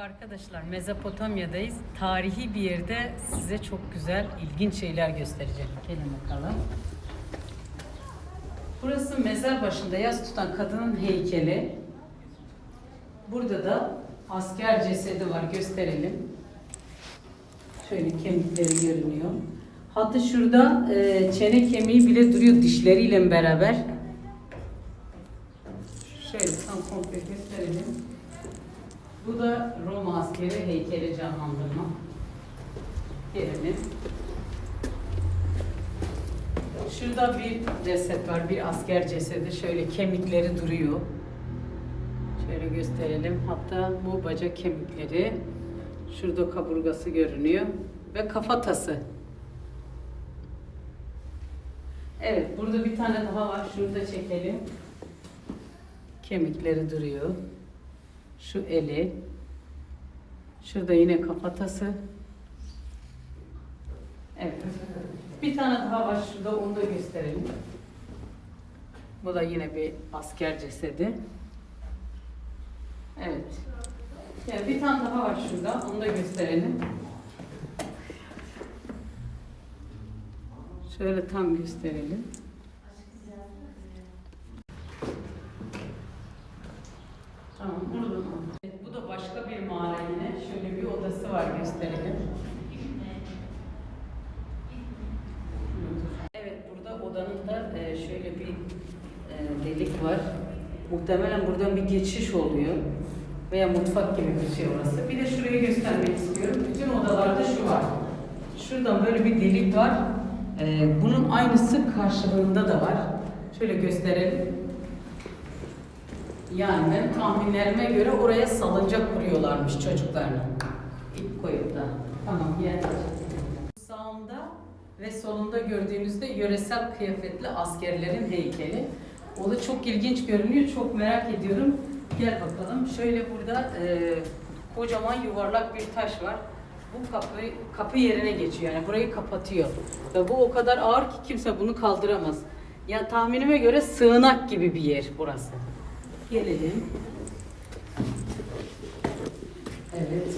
Arkadaşlar Mezopotamya'dayız. Tarihi bir yerde size çok güzel, ilginç şeyler göstereceğim. Gelin bakalım. Burası mezar başında yas tutan kadının heykeli. Burada da asker cesedi var. Gösterelim. Şöyle kemikleri görünüyor. Hatta şurada e, çene kemiği bile duruyor dişleriyle beraber. Şöyle tam komple gösterelim. Bu da Roma askeri heykeli canlandırma. Gelelim. Şurada bir ceset var, bir asker cesedi. Şöyle kemikleri duruyor. Şöyle gösterelim. Hatta bu bacak kemikleri. Şurada kaburgası görünüyor. Ve kafatası. Evet, burada bir tane daha var. Şurada çekelim. Kemikleri duruyor. Şu eli. Şurada yine kafatası. Evet. Bir tane daha var şurada onu da gösterelim. Bu da yine bir asker cesedi. Evet. Yani bir tane daha var şurada onu da gösterelim. Şöyle tam gösterelim. Tamam, buradan al. Evet, bu da başka bir mağara yine. Şöyle bir odası var gösterelim. Evet, burada odanın da e, şöyle bir e, delik var. Muhtemelen buradan bir geçiş oluyor. Veya mutfak gibi bir şey orası. Bir de şurayı göstermek istiyorum. Bütün odalarda şu var. Şuradan böyle bir delik var. E, bunun aynısı karşılığında da var. Şöyle gösterelim. Yani benim tahminlerime göre oraya salıncak kuruyorlarmış çocuklarına. İp koyup da. Tamam yer. Sağında ve solunda gördüğünüzde yöresel kıyafetli askerlerin heykeli. O da çok ilginç görünüyor. Çok merak ediyorum. Gel bakalım. Şöyle burada e, kocaman yuvarlak bir taş var. Bu kapı kapı yerine geçiyor. Yani burayı kapatıyor. Ve bu o kadar ağır ki kimse bunu kaldıramaz. Yani tahminime göre sığınak gibi bir yer burası. Gelelim. Evet.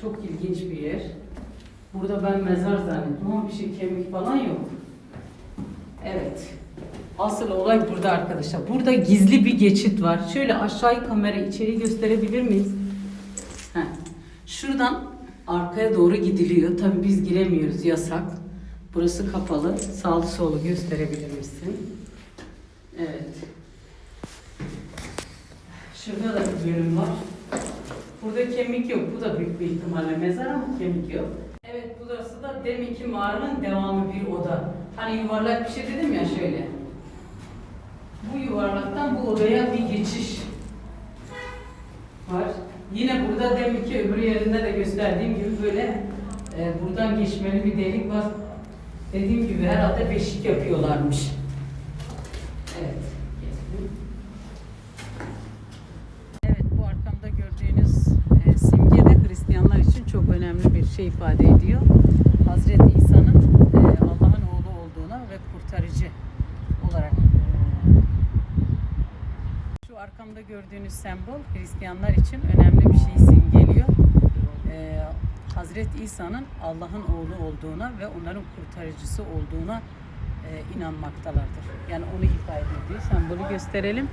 Çok ilginç bir yer. Burada ben mezar zannettim ama bir şey kemik falan yok. Evet. Asıl olay burada arkadaşlar. Burada gizli bir geçit var. Şöyle aşağıyı kamera içeri gösterebilir miyiz? Heh. Şuradan arkaya doğru gidiliyor. Tabii biz giremiyoruz yasak. Burası kapalı. Sağlı solu gösterebilir misin? Evet. Şurada da bir bölüm var. Burada kemik yok. Bu da büyük bir ihtimalle mezar ama kemik yok. Evet burası da deminki mağaranın devamı bir oda. Hani yuvarlak bir şey dedim ya şöyle. Bu yuvarlaktan bu odaya bir geçiş var. Yine burada deminki öbür yerinde de gösterdiğim gibi böyle e, buradan geçmeli bir delik var. Dediğim gibi herhalde beşik yapıyorlarmış. Evet. geçelim. Evet bu arkamda gördüğünüz e, simge de Hristiyanlar için çok önemli bir şey ifade ediyor. Hazreti İsa'nın e, Allah'ın oğlu olduğuna ve kurtarıcı olarak e, şu arkamda gördüğünüz sembol Hristiyanlar için önemli bir şey simgeliyor. E, Hazreti İsa'nın Allah'ın oğlu olduğuna ve onların kurtarıcısı olduğuna e, inanmaktalardır. Yani onu ifade ediyor. Sembolü gösterelim.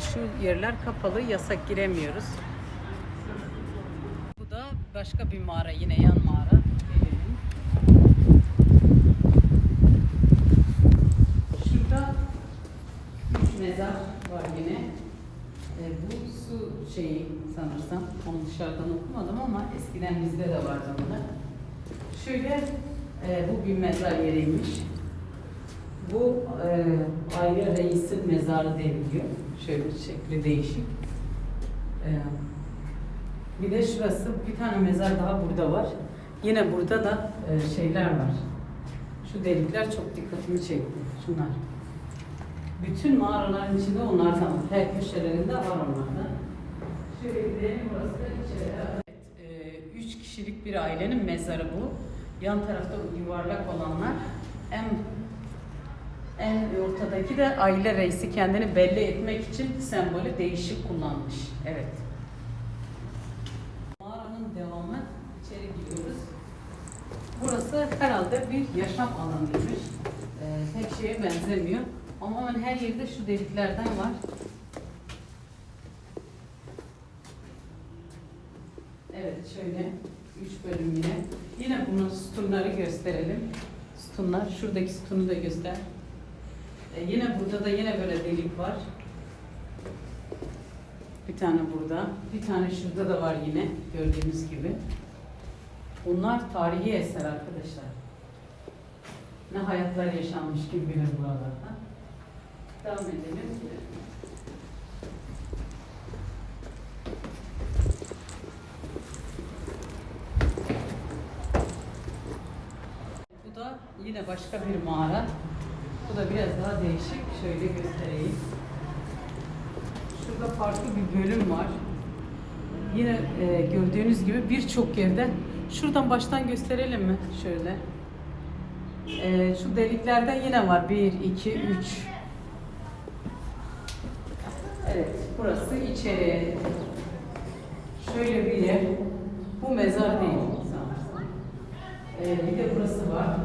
Şu yerler kapalı, yasak giremiyoruz. Başka bir mağara, yine yan mağara. Şurada üç mezar var yine. E, bu su şeyi sanırsam, onu dışarıdan okumadım ama eskiden bizde de vardı bunlar. Şöyle, e, bu bir mezar yeriymiş. Bu e, aile reisin mezarı deniliyor. Şöyle şekli değişik. E, bir de şurası, bir tane mezar daha burada var. Yine burada da e, şeyler var. Şu delikler çok dikkatimi çekti. Şunlar. Bütün mağaraların içinde onlardan var. Her köşelerinde var onlardan. Şöyle gidelim, burası da içeri. Evet, e, üç kişilik bir ailenin mezarı bu. Yan tarafta yuvarlak olanlar en en ortadaki de aile reisi kendini belli etmek için sembolü değişik kullanmış. Evet. Burası herhalde bir yaşam alanıymış. Ee, tek şeye benzemiyor. Ama hemen her yerde şu deliklerden var. Evet şöyle üç bölüm yine. Yine bunun sütunları gösterelim. Sütunlar. Şuradaki sütunu da göster. Ee, yine burada da yine böyle delik var. Bir tane burada. Bir tane şurada da var yine gördüğünüz gibi. Bunlar tarihi eser arkadaşlar. Ne hayatlar yaşanmış kim bilir buralarda. Devam edelim. Bu da yine başka bir mağara. Bu da biraz daha değişik. Şöyle göstereyim. Şurada farklı bir bölüm var. Yine e, gördüğünüz gibi birçok yerde. Şuradan baştan gösterelim mi? Şöyle. E, şu deliklerden yine var. 1, 2, 3. Evet, burası içeri. Şöyle bir yer. Bu mezar değil. sanırsam. E, bir de burası var.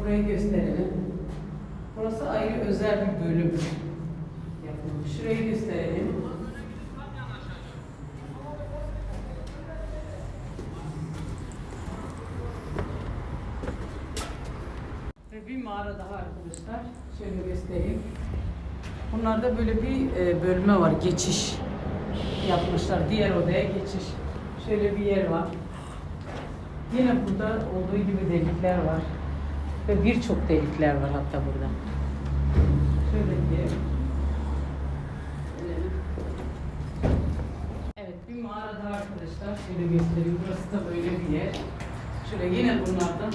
Burayı gösterelim. Burası ayrı özel bir bölüm yapılmış. Şurayı gösterelim. Ve bir mağara daha arkadaşlar. Şöyle göstereyim. Bunlarda böyle bir e, bölme var. Geçiş yapmışlar. Diğer odaya geçiş. Şöyle bir yer var. Yine burada olduğu gibi delikler var. Ve birçok delikler var hatta burada. Şöyle bir Evet bir mağara daha arkadaşlar. Şöyle göstereyim. Burası da böyle bir yer. Şöyle yine bunlardan.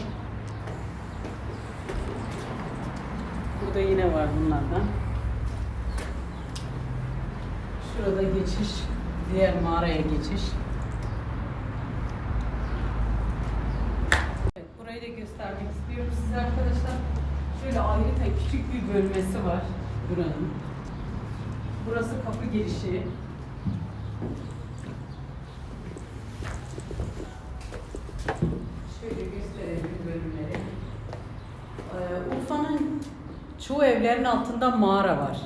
Burada yine var bunlardan. Şurada geçiş. Diğer mağaraya geçiş. Evet, burayı da göstermek istiyorum size arkadaşlar. Şöyle ayrıca küçük bir bölmesi var buranın. Burası kapı girişi. Çoğu evlerin altında mağara var.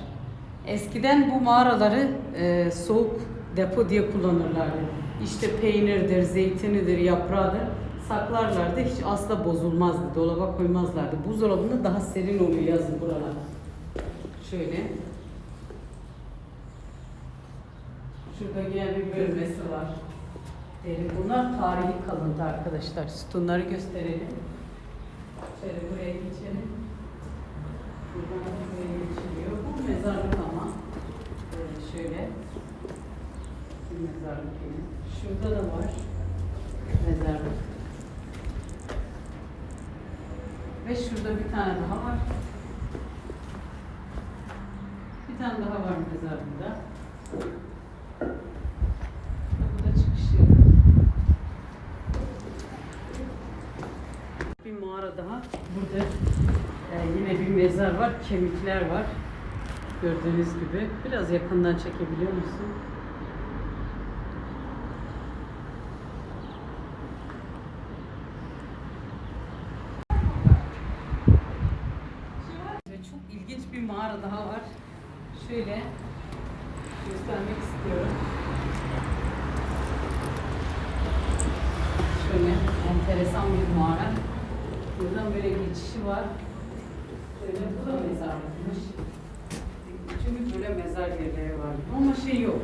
Eskiden bu mağaraları e, soğuk depo diye kullanırlardı. İşte peynirdir, zeytinidir, yaprağıdır saklarlardı. Hiç asla bozulmazdı. Dolaba koymazlardı. Buzdolabında daha serin oluyor yazın buralar. Şöyle. Şurada yine bir bölmesi var. Derin. Bunlar tarihi kalıntı arkadaşlar. Sütunları gösterelim. Şöyle buraya geçelim. Buradan buraya. Bu mezarlık ama. Ee, şöyle. Bir mezarlık yine. Şurada da var. Mezarlık. Ve şurada bir tane daha var. Bir tane daha var mezarlığında. Bu da çıkışı. Bir Burada e, yine bir mezar var. Kemikler var. Gördüğünüz gibi. Biraz yakından çekebiliyor musun? Çok ilginç bir mağara daha var. Şöyle göstermek istiyorum. Şöyle enteresan bir mağara. Buradan böyle geçişi var. Şöyle bu da mezarlıkmış. Çünkü böyle mezar yerleri var. Ama şey yok.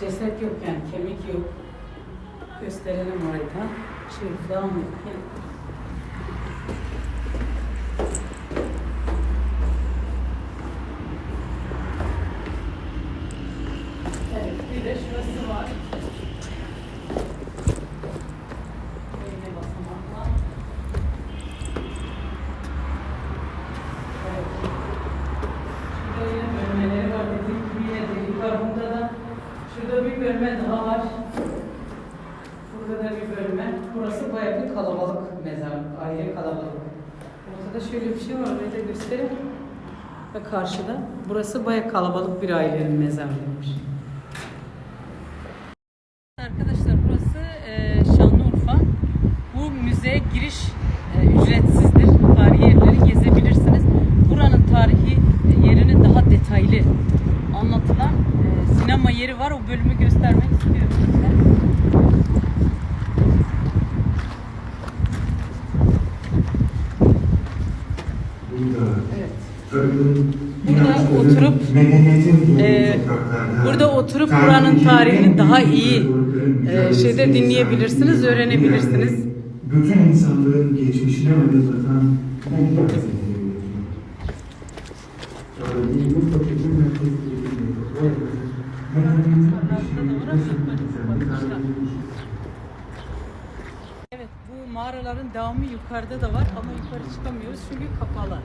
Ceset yok yani kemik yok. Gösterelim orayı da. Şöyle devam edelim. Evet, bir de şurası var. Böyle basamaklar. Evet. Şurada yine bölmeleri var. Dediğim gibi yine delik var. Bunda da şurada bir bölme daha var. Burada da bir bölme. Burası bayağı bir kalabalık mezarlık. Ayrı kalabalık. Ortada şöyle bir şey var. Orayı da göstereyim. Ve karşıda. Burası bayağı kalabalık bir ailenin mezarlığıymış. Arkadaşlar burası e, Şanlıurfa. Bu müzeye giriş o bölümü göstermek istiyorum size. Burada Evet. tarımın Burada inançların, oturup, e, burada oturup buranın tarihini daha iyi, e, şeyde dinleyebilirsiniz, öğrenebilirsiniz. Bütün bu arada medeniyetin Evet bu mağaraların devamı yukarıda da var ama yukarı çıkamıyoruz çünkü kapalı.